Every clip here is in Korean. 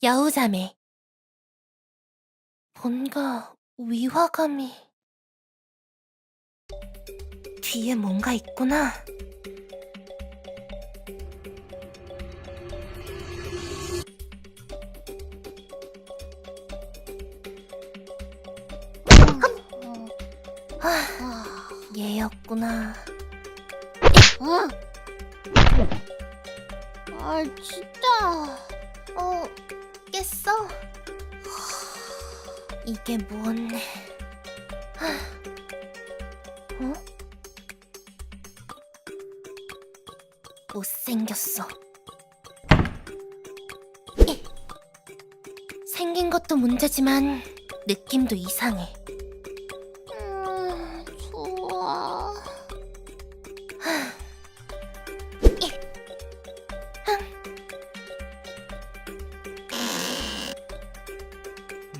여우자매. 뭔가 위화감이... 뒤에 뭔가 있구나. 아, 얘였구나. 아, 아 진짜. 어, 깼어? 이게 뭔데? 어? 못생겼어. 이. 생긴 것도 문제지만 느낌도 이상해.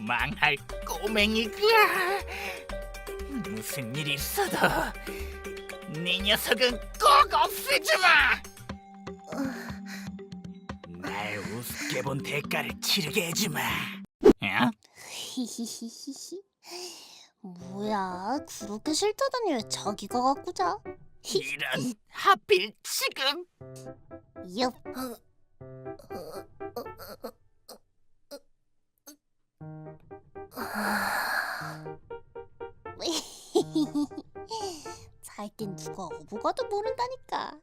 망할 꼬맹이가 무슨 일 있어도 네 녀석은 꼭 없애주마 날 우습게 본 대가를 치르게 해주마 어? 히히히히히. 뭐야, 그렇게 싫다더니 왜 자기가 갖고 자? 이런 하필 지금 엽. 잘땐 누가 어부가도 모른다니까.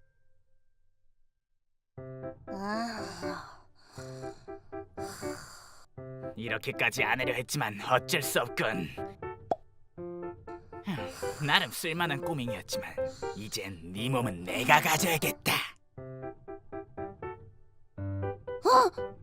아, 이렇게까지 안 하려 했지만 어쩔 수 없군 흠, 나름 쓸만한 꼬맹이였지만 이젠 네 몸은 내가 가져야겠다 어?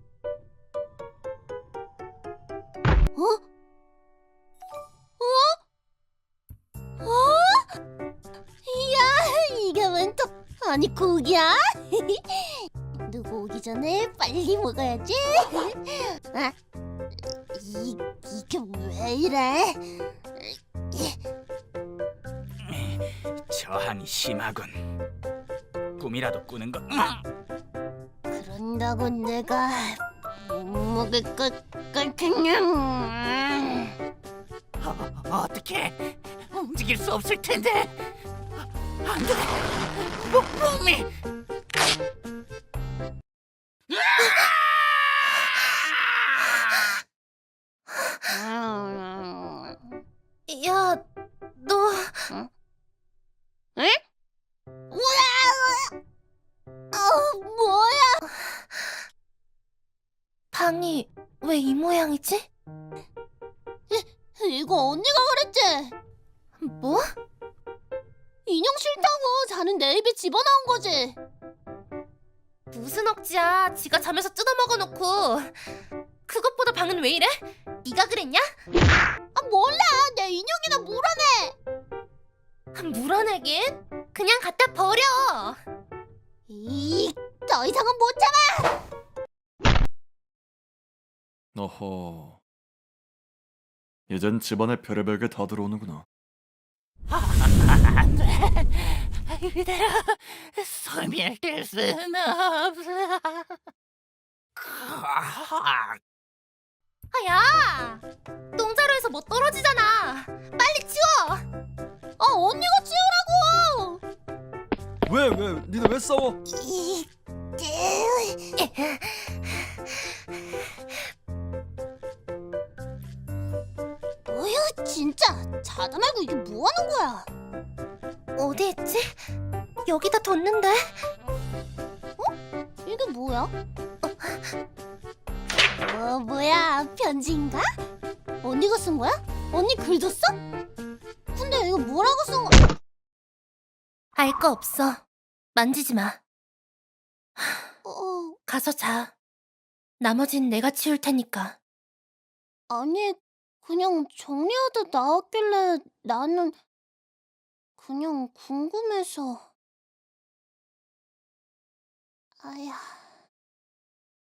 아니 고기야? 누구 오기 전에 빨리 먹어야지. 아, 이, 이게 왜 이래? 저항이 심하군 꿈이라도 꾸는 거 음. 그런다고 내가 못 먹을 것 같으냐? 어, 어떻게 움직일 수 없을 텐데 안 돼 몸이 야, 너 에? 우와! 어, 뭐야? 방이 왜 이 모양이지? 이거 언니가 그랬지? 뭐? 인형 싫다고 자는 내 입에 집어넣은 거지. 무슨 억지야? 지가 자면서 뜯어먹어놓고. 그것보다 방은 왜 이래? 네가 그랬냐? 아 몰라, 내 인형이나 물어내. 물어내긴? 그냥 갖다 버려. 이, 더 이상은 못 참아. 어허. 이젠 집안에 별의별 게 다 들어오는구나. 이대로 소멸될 수는 없어 아, 야! 똥자루에서 뭐 떨어지잖아. 빨리 치워. 아 언니가 치우라고. 왜, 왜, 니네 왜 싸워? 이, 어휴 진짜 자다 말고 이게 뭐 하는 거야? 어디 있지? 여기다 뒀는데. 이게 뭐야? 어 뭐야 편지인가? 언니가 쓴 거야? 언니 글도 써? 근데 이거 뭐라고 쓴 거? 알 거 없어. 만지지 마. 어 가서 자. 나머진 내가 치울 테니까. 아니 그냥 정리하다 나왔길래 나는 그냥 궁금해서. 아야